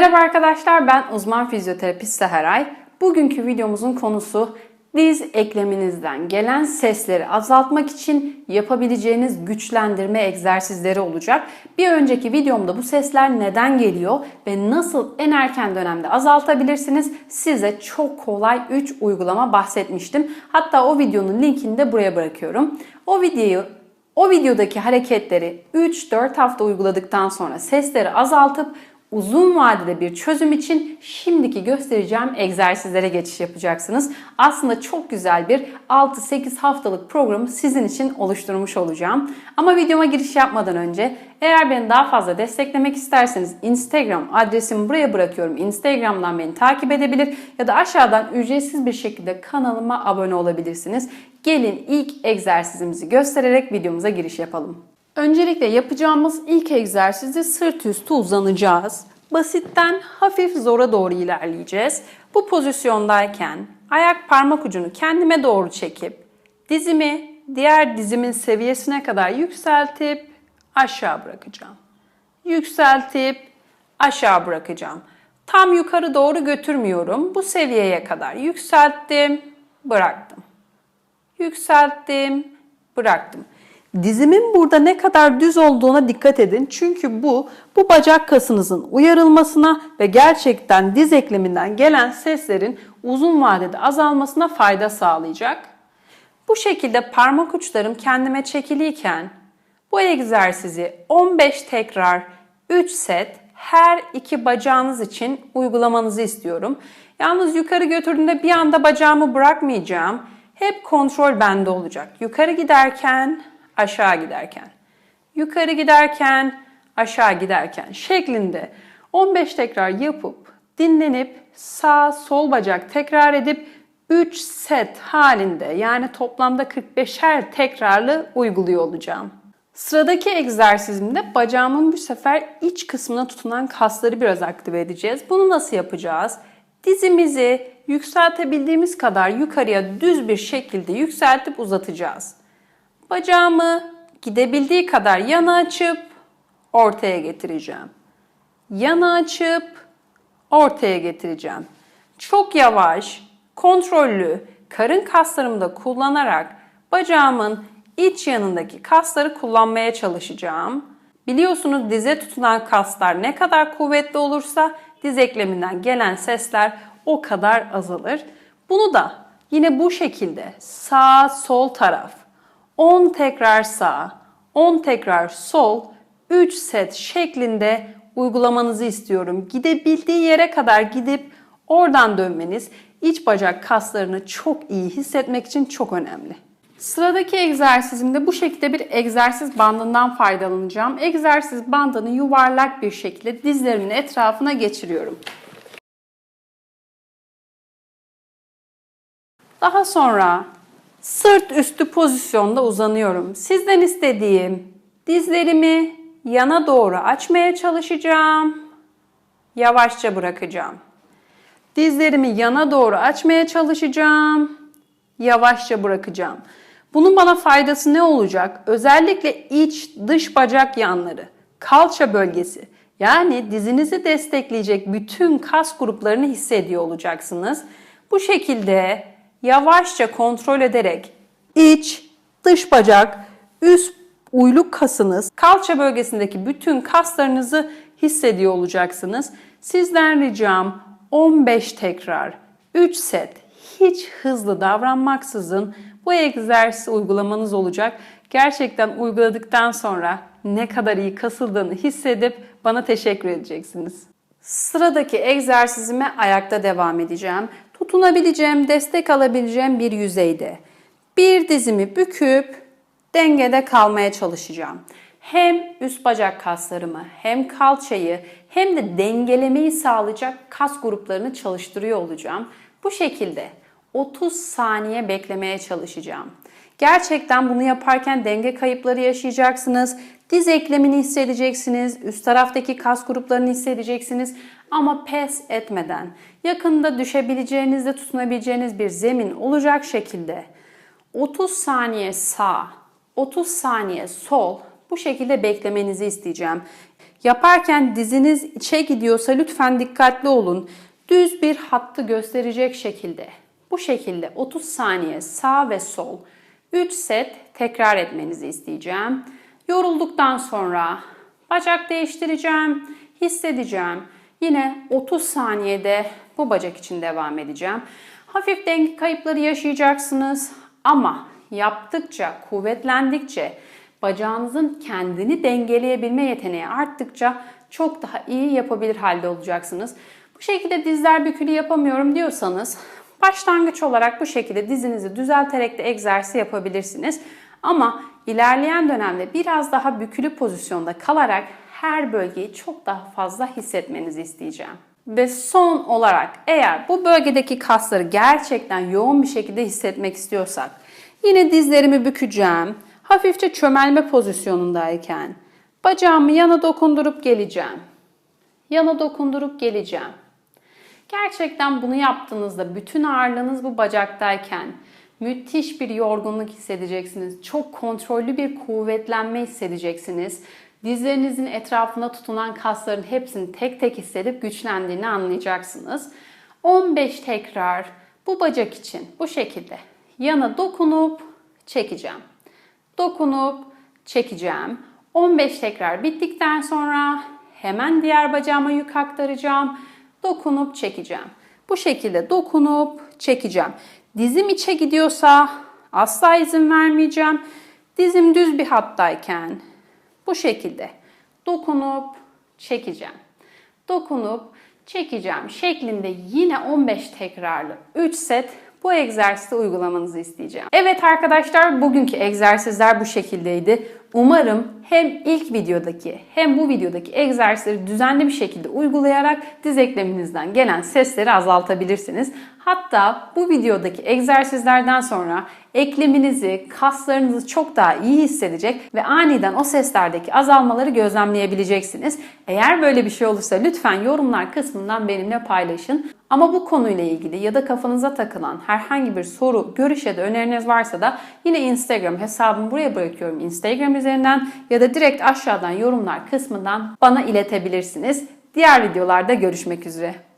Merhaba arkadaşlar ben uzman fizyoterapist Seheray. Bugünkü videomuzun konusu diz ekleminizden gelen sesleri azaltmak için yapabileceğiniz güçlendirme egzersizleri olacak. Bir önceki videomda bu sesler neden geliyor ve nasıl en erken dönemde azaltabilirsiniz size çok kolay 3 uygulama bahsetmiştim. Hatta o videonun linkini de buraya bırakıyorum. O videoyu o videodaki hareketleri 3-4 hafta uyguladıktan sonra sesleri azaltıp uzun vadede bir çözüm için şimdiki göstereceğim egzersizlere geçiş yapacaksınız. Aslında çok güzel bir 6-8 haftalık programı sizin için oluşturmuş olacağım. Ama videoma giriş yapmadan önce eğer beni daha fazla desteklemek isterseniz Instagram adresimi buraya bırakıyorum. Instagram'dan beni takip edebilir ya da aşağıdan ücretsiz bir şekilde kanalıma abone olabilirsiniz. Gelin ilk egzersizimizi göstererek videomuza giriş yapalım. Öncelikle yapacağımız ilk egzersizde sırt üstü uzanacağız. Basitten hafif zora doğru ilerleyeceğiz. Bu pozisyondayken ayak parmak ucunu kendime doğru çekip dizimi diğer dizimin seviyesine kadar yükseltip aşağı bırakacağım. Yükseltip aşağı bırakacağım. Tam yukarı doğru götürmüyorum. Bu seviyeye kadar yükselttim, bıraktım. Yükselttim, bıraktım. Dizimin burada ne kadar düz olduğuna dikkat edin. Çünkü bu, bu bacak kasınızın uyarılmasına ve gerçekten diz ekleminden gelen seslerin uzun vadede azalmasına fayda sağlayacak. Bu şekilde parmak uçlarım kendime çekiliyken bu egzersizi 15 tekrar 3 set her iki bacağınız için uygulamanızı istiyorum. Yalnız yukarı götürdüğümde bir anda bacağımı bırakmayacağım. Hep kontrol bende olacak. Yukarı giderken aşağı giderken, yukarı giderken, aşağı giderken şeklinde 15 tekrar yapıp dinlenip sağ sol bacak tekrar edip 3 set halinde yani toplamda 45'er tekrarlı uyguluyor olacağım. Sıradaki egzersizimde bacağımın bu sefer iç kısmına tutunan kasları biraz aktive edeceğiz. Bunu nasıl yapacağız? Dizimizi yükseltebildiğimiz kadar yukarıya düz bir şekilde yükseltip uzatacağız. Bacağımı gidebildiği kadar yana açıp ortaya getireceğim. Yana açıp ortaya getireceğim. Çok yavaş, kontrollü, karın kaslarımı da kullanarak bacağımın iç yanındaki kasları kullanmaya çalışacağım. Biliyorsunuz dize tutulan kaslar ne kadar kuvvetli olursa diz ekleminden gelen sesler o kadar azalır. Bunu da yine bu şekilde sağ sol taraf 10 tekrar sağ, 10 tekrar sol, 3 set şeklinde uygulamanızı istiyorum. Gidebildiği yere kadar gidip oradan dönmeniz iç bacak kaslarını çok iyi hissetmek için çok önemli. Sıradaki egzersizimde bu şekilde bir egzersiz bandından faydalanacağım. Egzersiz bandını yuvarlak bir şekilde dizlerimin etrafına geçiriyorum. Daha sonra Sırt üstü pozisyonda uzanıyorum. Sizden istediğim dizlerimi yana doğru açmaya çalışacağım. Yavaşça bırakacağım. Dizlerimi yana doğru açmaya çalışacağım. Yavaşça bırakacağım. Bunun bana faydası ne olacak? Özellikle iç dış bacak yanları, kalça bölgesi yani dizinizi destekleyecek bütün kas gruplarını hissediyor olacaksınız. Bu şekilde yavaşça kontrol ederek iç, dış bacak, üst uyluk kasınız, kalça bölgesindeki bütün kaslarınızı hissediyor olacaksınız. Sizden ricam 15 tekrar, 3 set hiç hızlı davranmaksızın bu egzersizi uygulamanız olacak. Gerçekten uyguladıktan sonra ne kadar iyi kasıldığını hissedip bana teşekkür edeceksiniz. Sıradaki egzersizime ayakta devam edeceğim tutunabileceğim, destek alabileceğim bir yüzeyde. Bir dizimi büküp dengede kalmaya çalışacağım. Hem üst bacak kaslarımı, hem kalçayı, hem de dengelemeyi sağlayacak kas gruplarını çalıştırıyor olacağım. Bu şekilde 30 saniye beklemeye çalışacağım. Gerçekten bunu yaparken denge kayıpları yaşayacaksınız. Diz eklemini hissedeceksiniz. Üst taraftaki kas gruplarını hissedeceksiniz. Ama pes etmeden yakında düşebileceğinizde tutunabileceğiniz bir zemin olacak şekilde 30 saniye sağ, 30 saniye sol bu şekilde beklemenizi isteyeceğim. Yaparken diziniz içe gidiyorsa lütfen dikkatli olun. Düz bir hattı gösterecek şekilde. Bu şekilde 30 saniye sağ ve sol 3 set tekrar etmenizi isteyeceğim. Yorulduktan sonra bacak değiştireceğim, hissedeceğim. Yine 30 saniyede bu bacak için devam edeceğim. Hafif denge kayıpları yaşayacaksınız ama yaptıkça, kuvvetlendikçe bacağınızın kendini dengeleyebilme yeteneği arttıkça çok daha iyi yapabilir halde olacaksınız. Bu şekilde dizler bükülü yapamıyorum diyorsanız başlangıç olarak bu şekilde dizinizi düzelterek de egzersiz yapabilirsiniz. Ama ilerleyen dönemde biraz daha bükülü pozisyonda kalarak her bölgeyi çok daha fazla hissetmenizi isteyeceğim. Ve son olarak eğer bu bölgedeki kasları gerçekten yoğun bir şekilde hissetmek istiyorsak yine dizlerimi bükeceğim. Hafifçe çömelme pozisyonundayken bacağımı yana dokundurup geleceğim. Yana dokundurup geleceğim. Gerçekten bunu yaptığınızda bütün ağırlığınız bu bacaktayken müthiş bir yorgunluk hissedeceksiniz. Çok kontrollü bir kuvvetlenme hissedeceksiniz. Dizlerinizin etrafına tutunan kasların hepsini tek tek hissedip güçlendiğini anlayacaksınız. 15 tekrar bu bacak için bu şekilde yana dokunup çekeceğim. Dokunup çekeceğim. 15 tekrar bittikten sonra hemen diğer bacağıma yük aktaracağım. Dokunup çekeceğim. Bu şekilde dokunup çekeceğim. Dizim içe gidiyorsa asla izin vermeyeceğim. Dizim düz bir hattayken bu şekilde dokunup çekeceğim. Dokunup çekeceğim şeklinde yine 15 tekrarlı 3 set bu egzersizi uygulamanızı isteyeceğim. Evet arkadaşlar bugünkü egzersizler bu şekildeydi. Umarım hem ilk videodaki hem bu videodaki egzersizleri düzenli bir şekilde uygulayarak diz ekleminizden gelen sesleri azaltabilirsiniz. Hatta bu videodaki egzersizlerden sonra ekleminizi, kaslarınızı çok daha iyi hissedecek ve aniden o seslerdeki azalmaları gözlemleyebileceksiniz. Eğer böyle bir şey olursa lütfen yorumlar kısmından benimle paylaşın. Ama bu konuyla ilgili ya da kafanıza takılan herhangi bir soru, görüş ya da öneriniz varsa da yine Instagram hesabımı buraya bırakıyorum. Instagram üzerinden ya da direkt aşağıdan yorumlar kısmından bana iletebilirsiniz. Diğer videolarda görüşmek üzere.